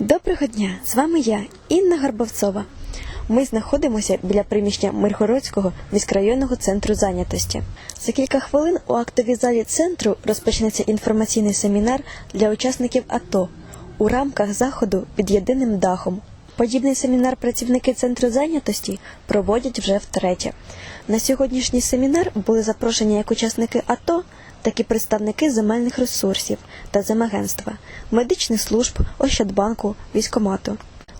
Доброго дня! З вами я, Інна Горбовцова. Ми знаходимося біля приміщення Миргородського міськрайонного центру зайнятості. За кілька хвилин у актовій залі центру розпочнеться інформаційний семінар для учасників АТО у рамках заходу під єдиним дахом. Подібний семінар працівники центру зайнятості проводять вже втретє. На сьогоднішній семінар були запрошені як учасники АТО, так і представники земельних ресурсів та земагентства, медичних служб, Ощадбанку, військомату.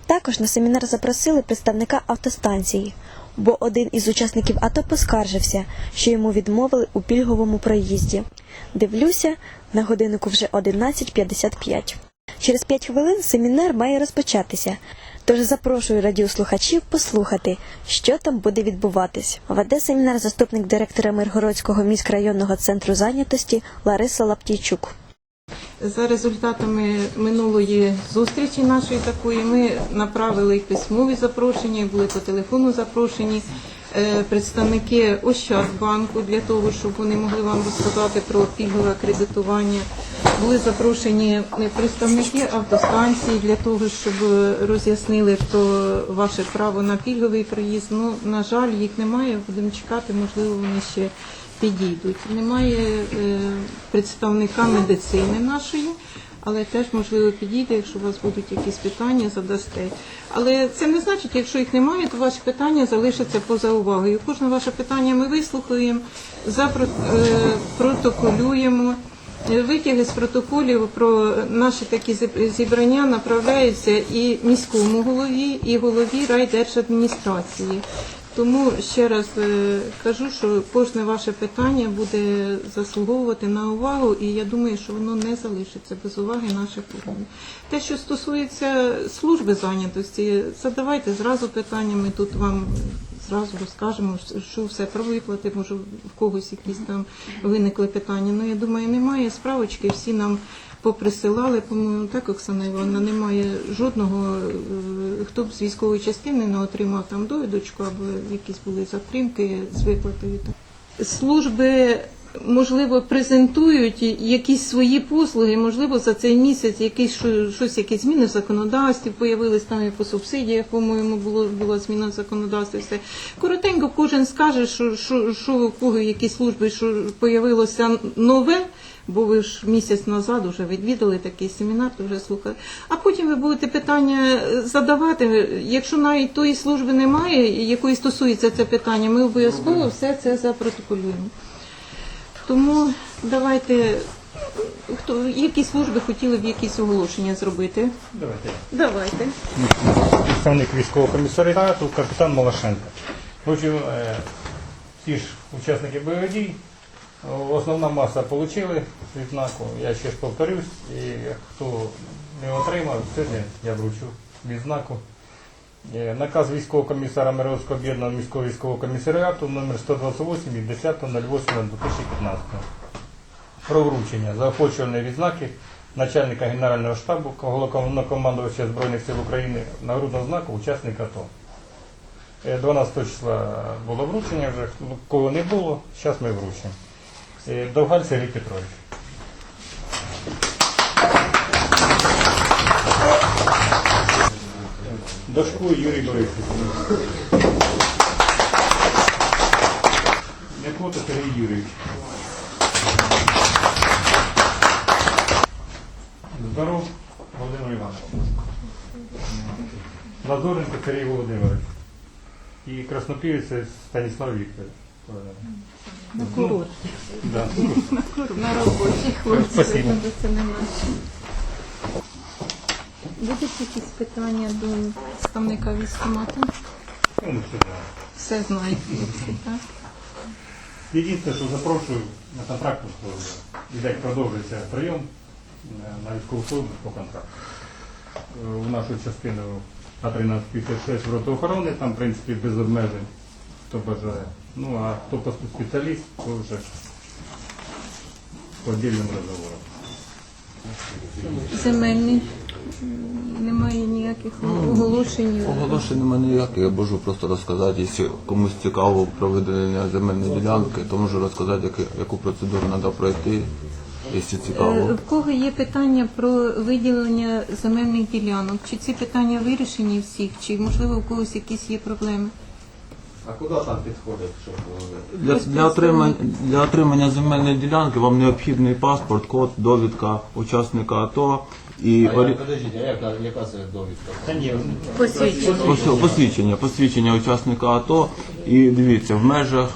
Також на семінар запросили представника автостанції, бо один із учасників АТО поскаржився, що йому відмовили у пільговому проїзді. Дивлюся, на годиннику вже 11.55. Через 5 хвилин семінар має розпочатися. Тож запрошую радіослухачів послухати, що там буде відбуватись. Веде семінар заступник директора Миргородського міськрайонного центру зайнятості Лариса Лаптійчук. За результатами минулої зустрічі нашої такої ми направили письмові запрошення, були по телефону запрошені представники Ощадбанку для того, щоб вони могли вам розказати про пільгове кредитування. Були запрошені е, представники автостанції для того, щоб е, роз'яснили про ваше право на пільговий проїзд. Ну, на жаль, їх немає. Будемо чекати, можливо, вони ще підійдуть. Немає е, представника медицини нашої, але теж можливо підійде, якщо у вас будуть якісь питання, задасте. Але це не значить, якщо їх немає, то ваші питання залишаться поза увагою. Кожне ваше питання ми вислухаємо, запро- е, протоколюємо. Е, Витяги з протоколів про наші такі зібрання направляються і міському голові, і голові райдержадміністрації. Тому ще раз е, кажу, що кожне ваше питання буде заслуговувати на увагу, і я думаю, що воно не залишиться без уваги наших органів. Те, що стосується служби зайнятості, задавайте зразу питання. Ми тут вам зразу розкажемо, що все про виплати, може в когось якісь там виникли питання. Ну я думаю, немає справочки, всі нам поприсилали, по-моєму, так, Оксана Івановна, немає жодного, е, хто б з військової частини не отримав там довідочку або якісь були затримки з виплатою. Служби, можливо, презентують якісь свої послуги, можливо, за цей місяць якісь щось, якісь зміни в законодавстві появились там і по субсидіях, по-моєму, було була зміна в законодавстві. Все коротенько, кожен скаже, що, що, що у кого які служби, що появилося нове. Бо ви ж місяць назад вже відвідали такий семінар, то вже слухали. А потім ви будете питання задавати. Якщо навіть тої служби немає, якої стосується це питання, ми обов'язково все це запротоколюємо. Тому давайте, хто які служби хотіли б якісь оголошення зробити? Давайте. Давайте. Представник військового комісаріату, капітан Малашенко. В общем, е, ці ж учасники бойових дій, основна маса отримали відзнаку. Я ще ж повторюсь, і хто не отримав, сьогодні я вручу відзнаку. Е, Наказ військового комісара Мировського об'єднаного міського військового комісаріату номер 128 від 10.08.2015 про вручення заохочувальної відзнаки начальника Генерального штабу головнокомандувача Збройних сил України нагрудного знаку учасника АТО. Е, 12 числа було вручення, вже кого не було, зараз ми вручимо. Е, Довгаль Сергій Петрович. Дошку Юрій Борисович. Некота Сергій Юрійович. Здоров Володимир Іванович. Лазоренко Сергій Володимирович. І Краснопівець Станіслав Вікторович. На курорт. Да. На не наше. Будуть якісь питання до представника військкомату? Ну, все, да. Все знають так? Єдине, що запрошую на контрактну службу. Віддать продовжується прийом на військову службу по контракту. Е, В нашу частину А1356 в роту охорони, там, в принципі, без обмежень, хто бажає. Ну, а хто по- спеціаліст, то вже по віддільним розговорам. Земельний. Немає ніяких оголошень. Оголошень немає ніяких, я можу просто розказати, якщо комусь цікаво проведення земельної ділянки, то можу розказати, яку, яку процедуру треба пройти. якщо Е, цікаво. В кого є питання про виділення земельних ділянок? Чи ці питання вирішені всіх, чи можливо у когось якісь є проблеми? А куди там підходить, щоб? Для, для, отримання, для отримання земельної ділянки вам необхідний паспорт, код, довідка учасника АТО і А орі- як, подождіть, а яка, яка це довідка? Та ні, посвідчення, посвідчення учасника АТО. І дивіться, в межах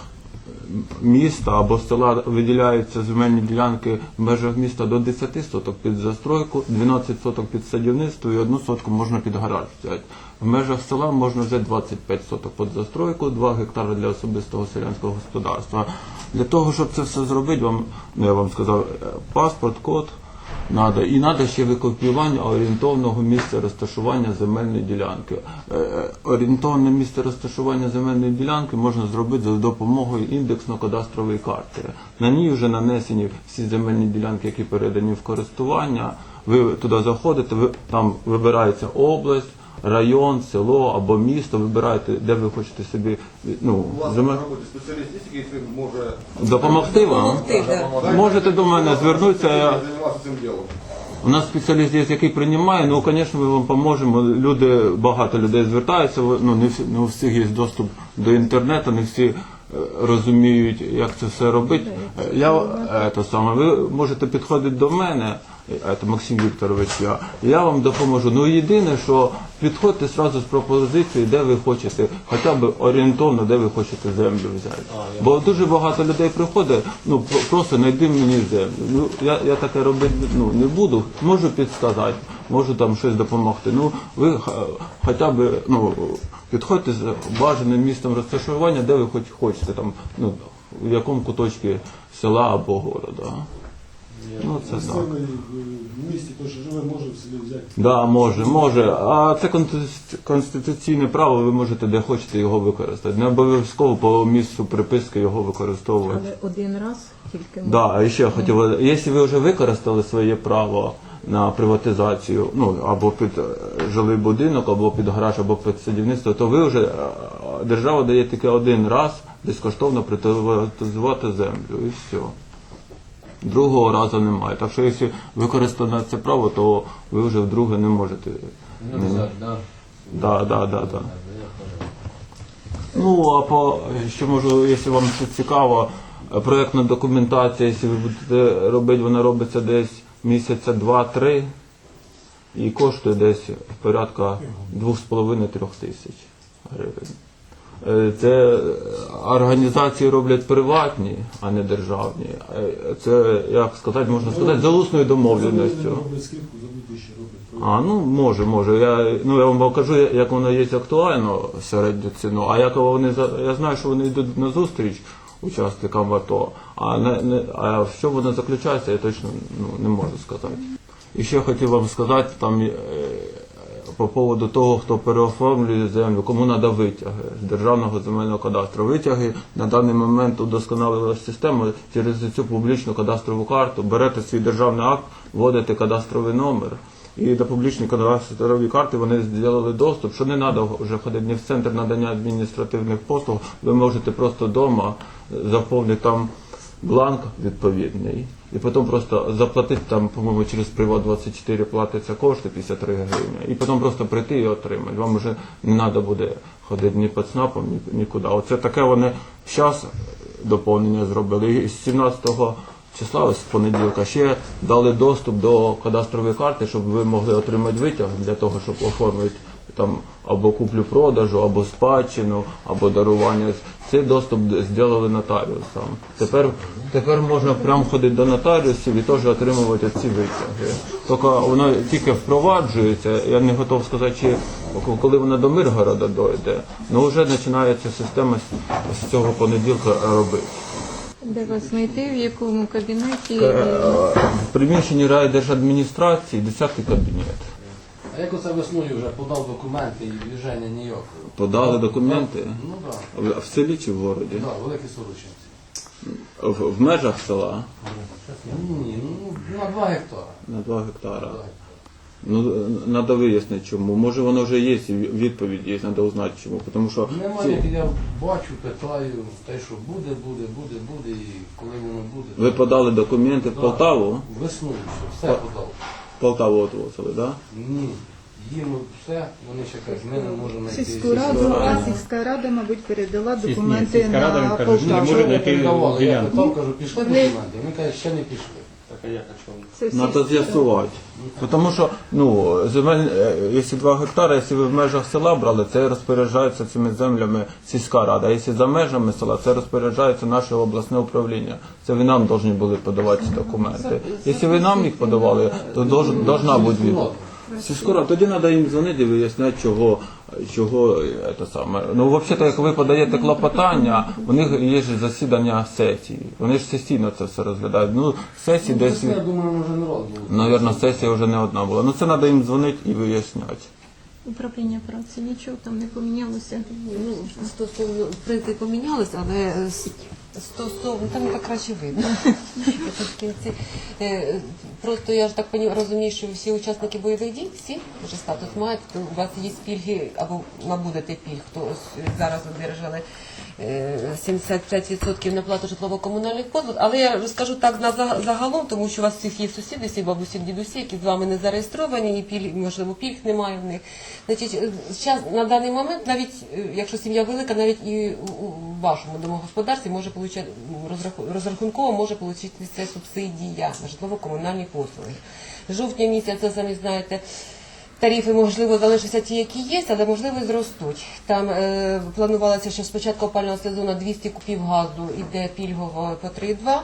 міста або села виділяються земельні ділянки в межах міста до 10 соток під застройку, 12 соток під садівництво і одну сотку можна під гараж взяти. В межах села можна взяти 25 соток під застройку, 2 гектари для особистого селянського господарства. Для того, щоб це все зробити, вам, ну я вам сказав, е, паспорт, код, Надо. І треба ще викопіювання орієнтовного місця розташування земельної ділянки. Е, е, Орієнтовне місце розташування земельної ділянки можна зробити за допомогою індексно-кадастрової карти. На ній вже нанесені всі земельні ділянки, які передані в користування. Ви туди заходите, ви, там вибирається область, район, село або місто, вибираєте, де ви хочете собі ну, може спеціаліст, який може допомогти вам. Можете до мене звернутися. я- займатися цим ділом. У нас спеціаліст є, який приймає, ну, звісно, ми вам поможемо. Люди, багато людей звертаються, ви- ну, не, всі, не у всіх є доступ до інтернету, не всі е, розуміють, як це все робити. Е, Я, е, то саме, ви можете підходити до мене, це Максим Вікторович, я, я вам допоможу. Ну, єдине, що підходьте одразу з пропозицією, де ви хочете, хоча б орієнтовно, де ви хочете землю взяти. Бо дуже багато людей приходить, ну, просто знайди мені землю. Ну, я, я таке робити ну, не буду, можу підсказати, можу там щось допомогти. Ну, ви хоча б ну, підходьте з бажаним містом розташування, де ви хоч хочете, там, ну, в якому куточці села або города. Ну, це так. Е, в місті, то що живе, може в селі взяти. Да, може, може. А це конститу- конституційне право, ви можете де хочете його використати. Не обов'язково по місцю приписки його використовувати. Але один раз тільки Да, а ще хотів, якщо ви вже використали своє право на приватизацію, ну або під е, жилий будинок, або під гараж, або під садівництво, то ви вже е, держава дає тільки один раз безкоштовно приватизувати землю і все. Другого разу немає. Так що якщо використано це право, то ви вже вдруге не можете. Ну, взяти, да? Да, да, да, да. Ну, а по ще можу, якщо вам це цікаво, проєктна документація, якщо ви будете робити, вона робиться десь місяця два-три і коштує десь порядка 2,5-3 тисяч гривень. Е, Це е, організації роблять приватні, а не державні. Е, Це, як сказати, можна сказати, за усною домовленістю. А, ну може, може. Я, ну, я вам покажу, як воно є актуально середню ціну, а як вони я знаю, що вони йдуть на зустріч учасникам АТО, а не, не а в що воно заключається, я точно ну, не можу сказати. І ще хотів вам сказати там по поводу того, хто переоформлює землю, кому треба витяги з державного земельного кадастру. Витяги на даний момент удосконалила система через цю публічну кадастрову карту. Берете свій державний акт, вводите кадастровий номер. І до публічної кадастрової карти вони зробили доступ, що не треба вже ходити ні в центр надання адміністративних послуг. Ви можете просто вдома заповнити там бланк відповідний. І потім просто заплатити там, по-моєму, через Приват 24 платиться кошти 53 гривні. І потім просто прийти і отримати. Вам вже не треба буде ходити ні під СНАПом, ні, нікуди. Оце таке вони зараз доповнення зробили. І з 17 числа, ось з понеділка, ще дали доступ до кадастрової карти, щоб ви могли отримати витяг для того, щоб оформити там або куплю-продажу, або спадщину, або дарування. Цей доступ зробили нотаріусам. Тепер, тепер можна прямо ходити до нотаріусів і теж отримувати ці витяги. Тільки воно тільки впроваджується. Я не готов сказати, чи коли вона до Миргорода дойде, ну вже починається система з- з цього понеділка робити. Де вас знайти, в якому кабінеті? Е, В приміщенні райдержадміністрації 10 кабінет. А як оце весною вже подав документи і движення ніякого? Подали документи Ну так, в, в селі чи в городі? да, великі сорочинці. В, в межах села Ні, ну на 2 гектара. на 2 гектара. Ну, треба вияснити чому. Може воно вже є, і відповідь є, треба узнати чому. Тому що Немає, як я бачу, питаю, те, що буде, буде, буде, буде, і коли воно буде. ви подали документи в. Полтаву, Весною все, все подав. Полтаву отвозили, так? Да? Ні. Їм все, вони ще кажуть, ми не можемо знайти. Сільську раду, а сільська рада, мабуть, передала Ні, документи сільська рада, на він каже, не Полтаву. може знайти? Я питав, кажу, пішли документи. Вони кажуть, ще не пішли. А як о чому? Всі з'ясувати. Тому що, ну, земель, е, якщо 2 гектари, якщо ви в межах села брали, це розпоряджається цими землями сільська рада. А якщо за межами села, це розпоряджається наше обласне управління. Це ви нам повинні були подавати ці документи. Якщо ви нам їх подавали, то должна бути відповідь. Раду, тоді треба їм дзвонити і виясняти, чого, чого е, це саме. Ну, взагалі, як ви подаєте клопотання, у них є ж засідання сесії. Вони ж сесійно це все розглядають. Ну, сесії Ну, десь. я думаю, вже не раз було. Навірно, сесія вже не одна була. Ну це треба їм дзвонити і виясняти. Управління праці нічого там не помінялося. Ну, стосовно принципи помінялися, але с- стосовно там так краще видно. Е, Просто я ж так розумію, що всі учасники бойових дій, всі вже статус мають, то у вас є пільги або набудете пільг, хто ось зараз одержали е, 75% на плату житлово-комунальних послуг. Але я скажу так на загалом, тому що у вас всіх є сусіди, всі бабусі, дідусі, які з вами не зареєстровані, і пільг, можливо, пільг немає в них. Значить, е, зараз на даний момент, навіть е, якщо сім'я велика, навіть і у вашому домогосподарстві може розраху- розрахунково може отримати це субсидія на житлово-комунальні послуги. Жовтня місяця, самі знаєте. Тарифи, можливо, залишаться ті, які є, але можливо і зростуть. Там е, планувалося, що з початку опального сезону 200 купів газу йде пільгово по 3,2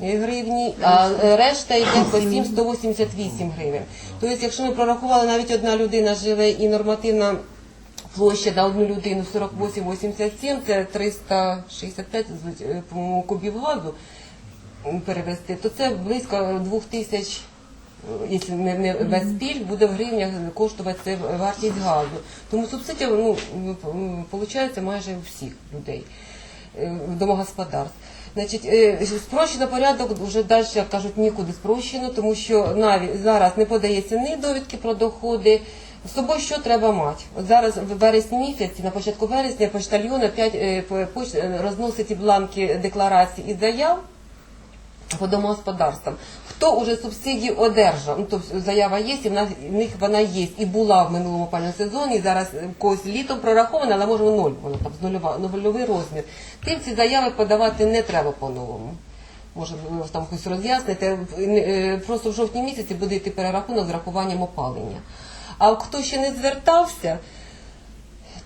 гривні, а е, решта йде по 7,188 гривень. Тобто, якщо ми прорахували, навіть одна людина живе і нормативна площа на одну людину 48,87, це 365 з- е, кубів газу перевести, то це близько 2 тисяч е, якщо не, не без пільг, буде в гривнях коштувати це вартість газу. Тому субсидія ну, виходить майже у всіх людей е, домогосподарств. Значить, спрощено порядок вже далі, як кажуть, нікуди спрощено, тому що навіть зараз не подається ні довідки про доходи. З собою що треба мати? От зараз в вересні місяці, на початку вересня, почтальйон опять е, е, розносить бланки декларацій і заяв по домогосподарствам. Хто уже субсидію одержав? Ну, тобто заява є, і в них вона є, і була в минулому опальному сезоні, і зараз когось літом прорахована, але може ноль, воно там нульова, нульовий розмір. Тим ці заяви подавати не треба по-новому. Може, ви там хтось роз'ясните. Е, Просто в жовтні місяці буде йти перерахунок з рахуванням опалення. А хто ще не звертався,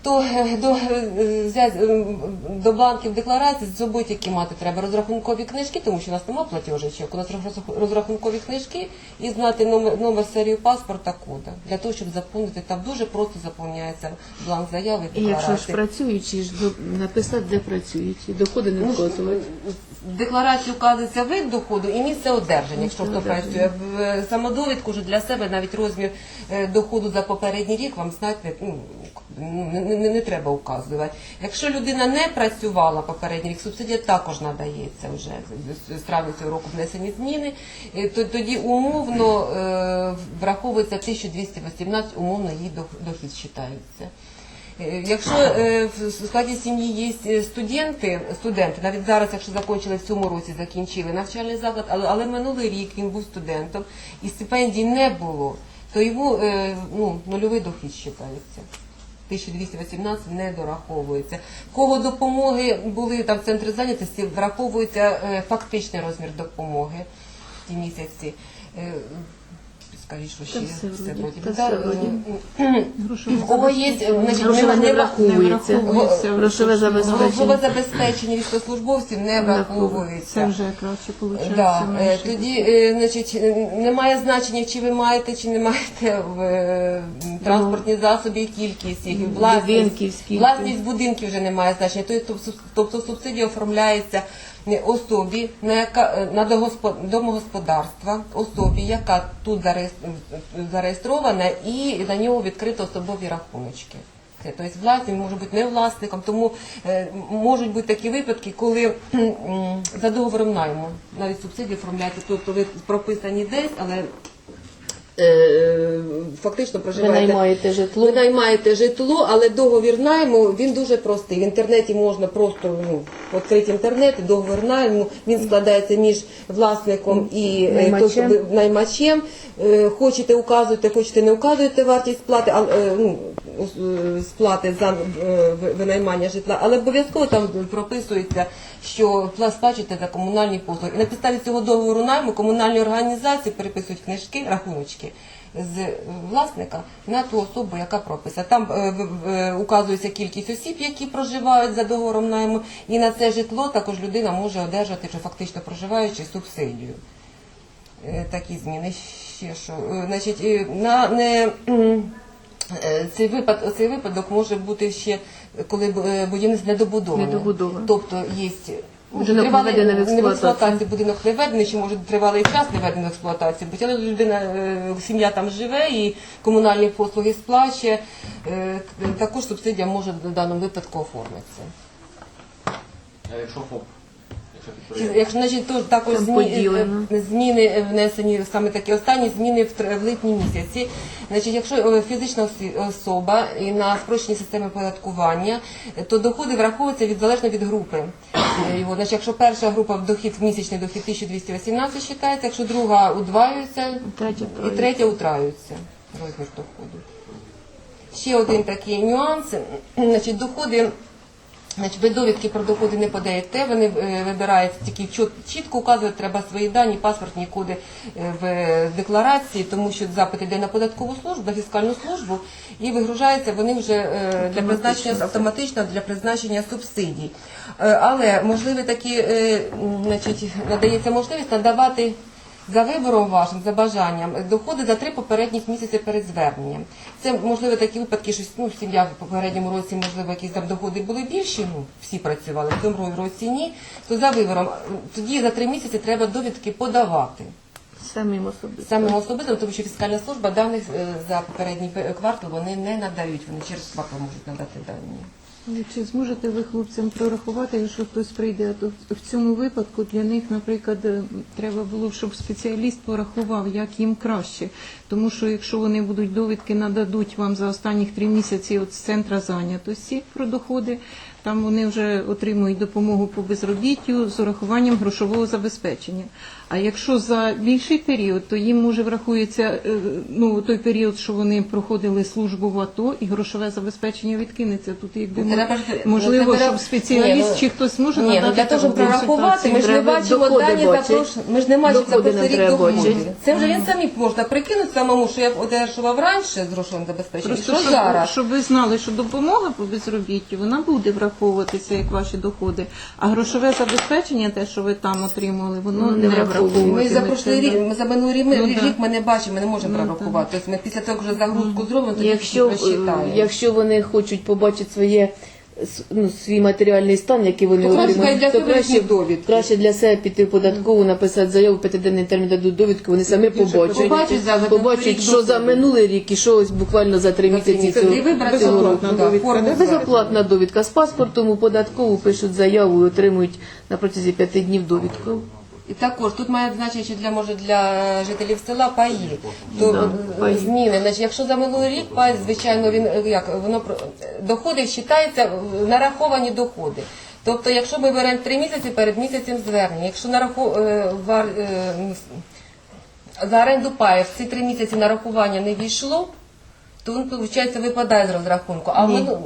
то е, до, е, е, до бланків декларації з собою тільки мати треба розрахункові книжки, тому що у нас немає платіжечок, у нас роз- розрахункові книжки і знати номер, номер серію паспорта кода для того, щоб заповнити. Там дуже просто заповняється бланк заяви і якщо ж працюючі, ж до- написати, де працюють, доходи не вказувати. В декларації вказується вид доходу і місце одержання, якщо хто працює. В е, самодовідку вже для себе навіть розмір доходу за попередній рік вам знати ну, не, не, не треба вказувати. Якщо людина не працювала попередній рік, субсидія також надається вже з- травня цього року внесені зміни, е, то тоді умовно е, враховується 1218, умовно її дохід вважається. Е, Якщо в складі сім'ї є студенти, студенти, навіть зараз, якщо закінчили в цьому році, закінчили навчальний заклад, але, але минулий рік він був студентом і стипендій не було, то е, ну, нульовий дохід вважається. 1218 не дораховується. Кого допомоги були там в центрі зайнятості, враховується е, фактичний розмір допомоги в ті місяці. Скажіть, що ще Та все все вроді, вроді. та Да, все е, в кого є, значить, Грошове не нема- враховується. враховується. Грошове Грошове забезпечення. забезпечення військовослужбовців не враховується. Це вже краще виходить. Да, е, тоді, е, значить, е, немає значення, чи ви маєте, чи не маєте в е, транспортні засоби кількість їх, власність. Будинків скільки. Власність будинків вже не має значення. Тобто, суб- тобто субсидія оформляється особі на яка е, на домогосподарства, особі, яка тут зареєс- зареєстрована, і на нього відкрито особові рахуночки. Це, Тобто власник може бути не власником, тому е, можуть бути такі випадки, коли за договором найму навіть субсидії оформляються, тобто ви прописані десь, але е, фактично проживаєте. наймаєте житло. Ви наймаєте житло, але договір найму він дуже простий. В інтернеті можна просто ну, відкрити інтернет, договір найму. Він складається між власником і е, Наймачем. той, що ви- наймачем. Е, Хочете указуєте, хочете не указуєте вартість сплати, але е, ну, сплати за винаймання житла, але обов'язково там прописується, що пла- сплачуєте за комунальні послуги. І на підставі цього договору найму комунальні організації переписують книжки, рахуночки з власника на ту особу, яка прописана. Там е, в- указується кількість осіб, які проживають за договором найму, і на це житло також людина може одержати, чи фактично проживаючи субсидію. Е, Такі зміни. Ще що. Е, Значить, е, на не. е, Цей випадок, цей випадок може бути ще, коли е, будівництво недобудоване. Недобудоване. Тобто є Будинок не введений в експлуатацію. експлуатації, будинок не введений, чи може тривалий час не введений в експлуатацію, бо людина, е, сім'я там живе і комунальні послуги сплачує, е, також субсидія може в даному випадку оформитися. А якщо ФОП? Якщо значить, то також змі- е, зміни е, внесені саме такі останні зміни в, в липні місяці. Значить, якщо е, фізична особа і на спрощеній системі оподаткування, е, то доходи враховуються від залежно від групи. Його, значить, якщо перша група в дохід місячний дохід 1218 вважається, якщо друга удваюється, Третя і третя утраюється розмір доходу. Ще один такий нюанс. Значить, доходи. Значить, ви довідки про доходи не подаєте, вони е, вибираються тільки чіт- чітко указувати треба свої дані, паспортні коди е, в декларації, тому що запит йде на податкову службу, на фіскальну службу, і вигружаються вони вже е, для призначення автоматично для призначення субсидій. Але можливі такі, значить, надається можливість надавати за вибором вашим, за бажанням, доходи за три попередніх місяці перед зверненням. Це можливо такі випадки, що ну, сім'я в попередньому році, можливо, якісь там доходи були більші, ну всі працювали, в цьому році ні. То за вибором тоді за три місяці треба довідки подавати. Самим особисто. Самим особистим, тому що фіскальна служба даних е, за попередній пе- квартал вони не надають, вони через квартал можуть надати дані. Чи зможете ви хлопцям прорахувати, якщо хтось прийде, то в цьому випадку для них, наприклад, е, треба було щоб спеціаліст порахував, як їм краще. Тому що якщо вони будуть довідки нададуть вам за останніх три місяці от з центра зайнятості про доходи, там вони вже отримують допомогу по безробіттю з урахуванням грошового забезпечення. А якщо за більший період, то їм може врахується е, ну той період, що вони проходили службу в АТО, і грошове забезпечення відкинеться. Тут якби Ну, треба можливо, треба- щоб спеціаліст Ні, ну, чи хтось може Ні, ну надати для того, щоб прорахувати, ми ж не бачимо дані запрошення. Ми ж не бачимо за прошлий рік бачить. Це вже він самі можна прикинути самому, що я одержував раніше з грошовим забезпеченням. Просто Що щоб, зараз? щоб ви знали, що допомога по безробіттю вона буде враховуватися як ваші доходи, а грошове забезпечення, те, що ви там отримували, воно Ну, не не Ми за прошлий рік, ми за минулий рік, ми, Ну, рік да. ми не бачимо, ми не можемо прорахувати. Тобто ми після того, як вже загрузку зробимо, тоді Якщо, е, якщо вони хочуть побачити своє с- ну, свій матеріальний стан, який вони То краще для то себе краще, їхні довідки. краще для себе піти в податкову, написати заяву, п'ятиденний термін дадуть довідку, вони самі побачать, побачать за побачать, що за минулий рік і що ось буквально за три місяці цього, І вибрати цього року. форму Безоплатна довідка з паспортом у податкову пишуть заяву і отримують на протязі п'яти днів довідку. І також тут має значення ще для може для жителів села паї. То Да, е, паї. зміни. Значить, якщо за минулий рік пай, звичайно, він е, як воно про- е, доходи вважаються е, нараховані доходи. Тобто, якщо ми беремо три місяці перед місяцем звернення, якщо нараху е, вар, е, м, за оренду паїв ці три місяці нарахування не війшло, то він, виходить, випадає з розрахунку. А Ні. ми, ну,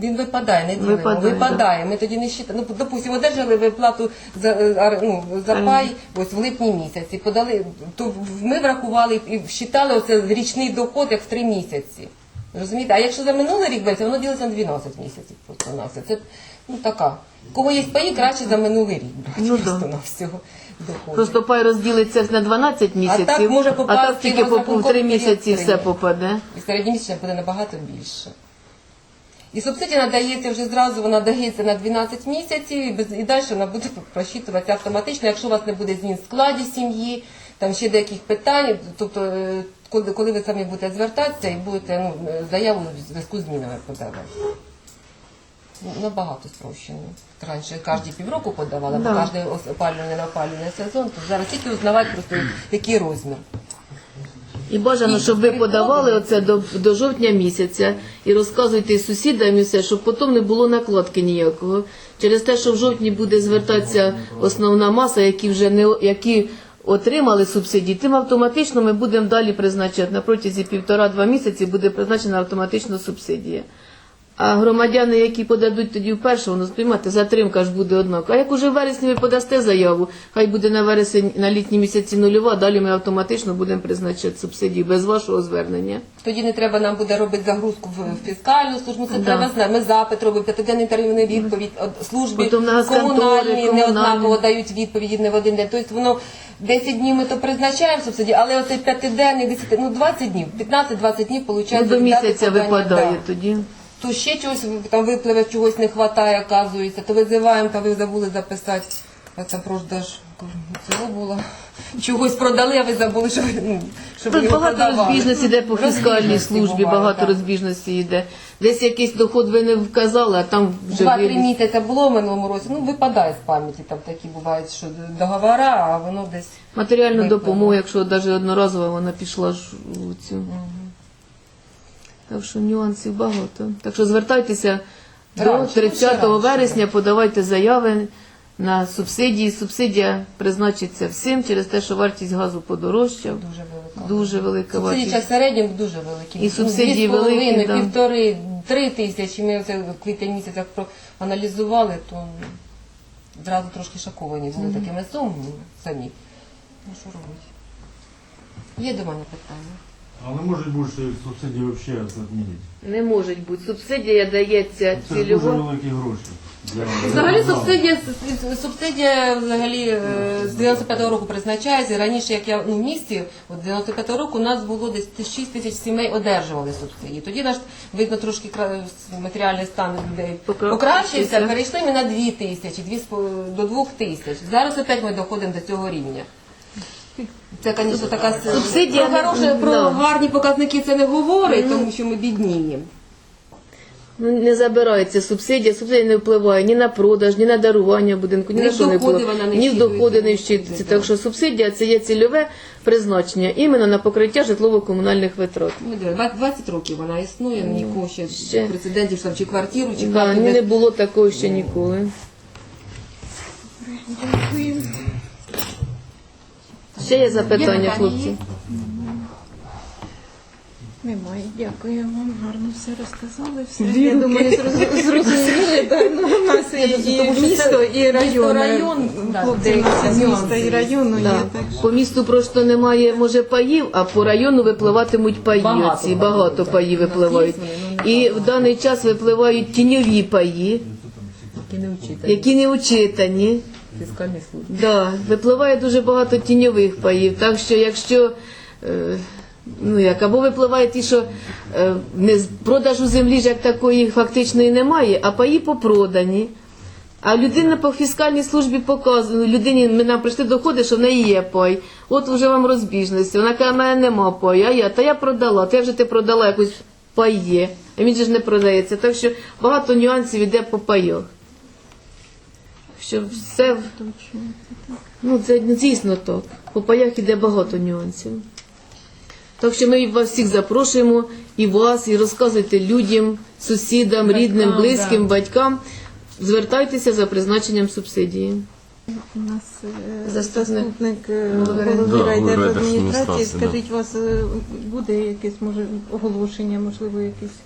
він випадає, не ділимо. Випадає, Випадає. Ми тоді не считаємо. Ну, допустимо, одержали виплату за, е, ар- ну, за пай ось в липні місяці, подали, то в- ми врахували і вважали оце річний доход як в три місяці. Розумієте? А якщо за минулий рік береться, воно ділиться на 12 місяців просто на все. Це ну така. Кого є паї, краще за минулий рік брати Ну, просто да. на всього. Просто пай розділиться на 12 місяців, так може а так тільки по три місяці все попаде. І середньомісячна буде набагато більше. І субсидія надається вже зразу, вона дається на 12 місяців, і, без, і далі вона буде просчитуватися автоматично, якщо у вас не буде змін в складі сім'ї, там ще деяких питань, тобто е, коли, коли ви самі будете звертатися і будете ну, е, заяву в зв'язку з змінами подавати. Ну, Набагато спрощено. Раніше кожні півроку подавали, Да. бо кожен опалювальний на опалювальний сезон, то зараз тільки узнавати просто який розмір. І бажано, щоб ви подавали оце до, до жовтня місяця і розказуйте сусідам і все, щоб потім не було накладки ніякого. Через те, що в жовтні буде звертатися основна маса, які вже не які отримали субсидії, тим автоматично ми будемо далі призначати на протязі півтора-два місяці буде призначена автоматично субсидія. А громадяни, які подадуть тоді вперше, воно сприймати, затримка ж буде однаково. А як уже в вересні ви подасте заяву, хай буде на вересень, на літні місяці нульова, далі ми автоматично будемо призначати субсидії без вашого звернення. Тоді не треба нам буде робити загрузку в фіскальну службу. Це Да. треба знати. Ми запит робимо, п'ятиденний термін відповідь Потім комунальні не однаково дають відповіді не в один день. Тобто воно 10 днів ми то призначаємо субсидії, але оцей п'ятиденний, 10, ну 20 днів, 15-20 днів Ну, до місяця випадає тоді. То ще чогось там випливе, чогось не вистачає, оказується, то визиваємо, та ви забули записати. А Це продаж цього було. Чогось продали, а ви забули, що ви, ну, щоб ви Тут його багато продавали. розбіжності йде по фіскальній Розбіжності службі, буває, багато так. розбіжності йде. Десь якийсь доход ви не вказали, а там вже Два-три виліз. місяці було в минулому році. Ну випадає з пам'яті. Там такі бувають, що договора, а воно десь Матеріальну допомогу, якщо навіть одноразово вона пішла ж у цю. Так що нюансів багато. Так що звертайтеся до 30 вересня, подавайте заяви на субсидії. Субсидія призначиться всім через те, що вартість газу подорожчав. дуже велика. Дуже велика вартість. в середньому дуже великі. І субсидії Ну, великі, да. півтори, три тисячі. Ми оце в квітень місяцях проаналізували, то зразу трошки шоковані були такими сумами самі. Ну що робити? Є до мене питання. А не може бути, що субсидії взагалі відмінити? Не може бути. Субсидія дається Це ж дуже цільово. великі гроші. для- Взагалі для субсидія субсидія взагалі е, з 95-го року призначається. Раніше, як я ну, в місті, от 95-го року у нас було десь 6 тисяч сімей одержували субсидії. Тоді наш видно трошки кра- матеріальний стан людей Покра- покращився. покращився. Перейшли ми на 2 тисячі, дві з по- до 2 тисяч. Зараз опять ми доходимо до цього рівня. Це, звісно, така Субсидія про, хороше, про да. гарні показники це не говорить, тому що ми бідніємо. Ну, Не забирається субсидія, субсидія не впливає ні на продаж, ні на дарування будинку, ні, Ні на що не впливає. вона не ні в доходи не вчитується. Так що субсидія це є цільове призначення іменно на покриття житлово-комунальних витрат. Ну, 20 років вона існує, нікого ще, Ще. прецедентів, що там чи квартиру, чи Да, не було такого ще ніколи. Ще є запитання, хлопці? Немає, дякую вам, гарно все розказали. Все. Я думаю, зроз- зрозуміли, да, ну, у нас і, і місто, і район. район, Хлопці у нас із міста і району є. Да. Так що. По місту просто немає, може, паїв, а по району випливатимуть паї. Багато паїв, багато так. паїв У нас випливають. є вони, ну, І в даний час випливають тіньові паї, які не вчителі. які не учитані. Фіскальні служби. Да, випливає дуже багато тіньових паїв. Так що якщо е, ну як, або випливає ті, що е, не продажу землі ж як такої фактичної немає, а паї попродані. А людина по фіскальній службі показує, людині ми нам прийшли доходи, що в неї є пай. От вже вам розбіжності. Вона каже, в мене нема паю, а я, та я продала, та я вже ти продала якусь пай є. А він же ж не продається. Так що багато нюансів йде по пайах. Що все в- Ну, це дійсно так. По паях іде багато нюансів. Так що ми вас всіх запрошуємо, і вас, і розказуйте людям, сусідам, рідним, Батькам, близьким, батькам. Звертайтеся за призначенням субсидії. У нас е, Заступник е, голови райдержадміністрації. да. Скажіть, у вас е, буде якесь може оголошення, можливо, якесь?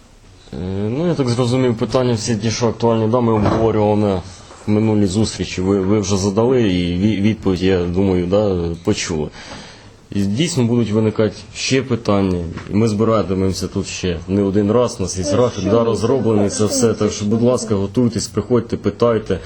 Ну, я так зрозумів, питання всі ті, що актуальні, да, ми обговорювали на минулій зустрічі. Ви, ви вже задали і відповідь, я думаю, да, почули. І дійсно будуть виникати ще питання. І ми збиратимемося тут ще не один раз. У нас є графік да, розроблений, це все. Так що, будь ласка, готуйтесь, приходьте, питайте.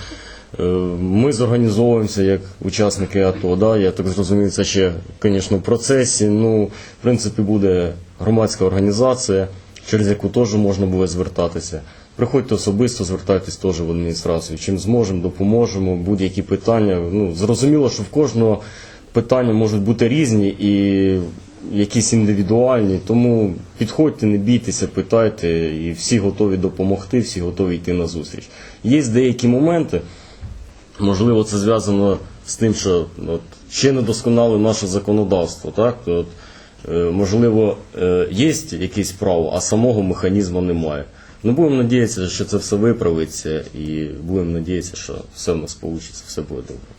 Е, Ми зорганізовуємося як учасники АТО. Да? Я так зрозумів, це ще, звісно, в процесі. Ну, в принципі, буде громадська організація, через яку теж можна буде звертатися. Приходьте особисто, звертайтесь теж в адміністрацію. Чим зможемо, допоможемо. Будь-які питання. Ну, зрозуміло, що в кожного питання можуть бути різні і якісь індивідуальні. Тому підходьте, не бійтеся, питайте, і всі готові допомогти, всі готові йти на зустріч. Є деякі моменти. Можливо, це зв'язано з тим, що от, ще не досконало наше законодавство. Так? От, е, можливо, е, є якесь право, а самого механізму немає. Ну, будемо надіятися, що це все виправиться, і будемо надіятися, що все в нас вийде, все буде добре.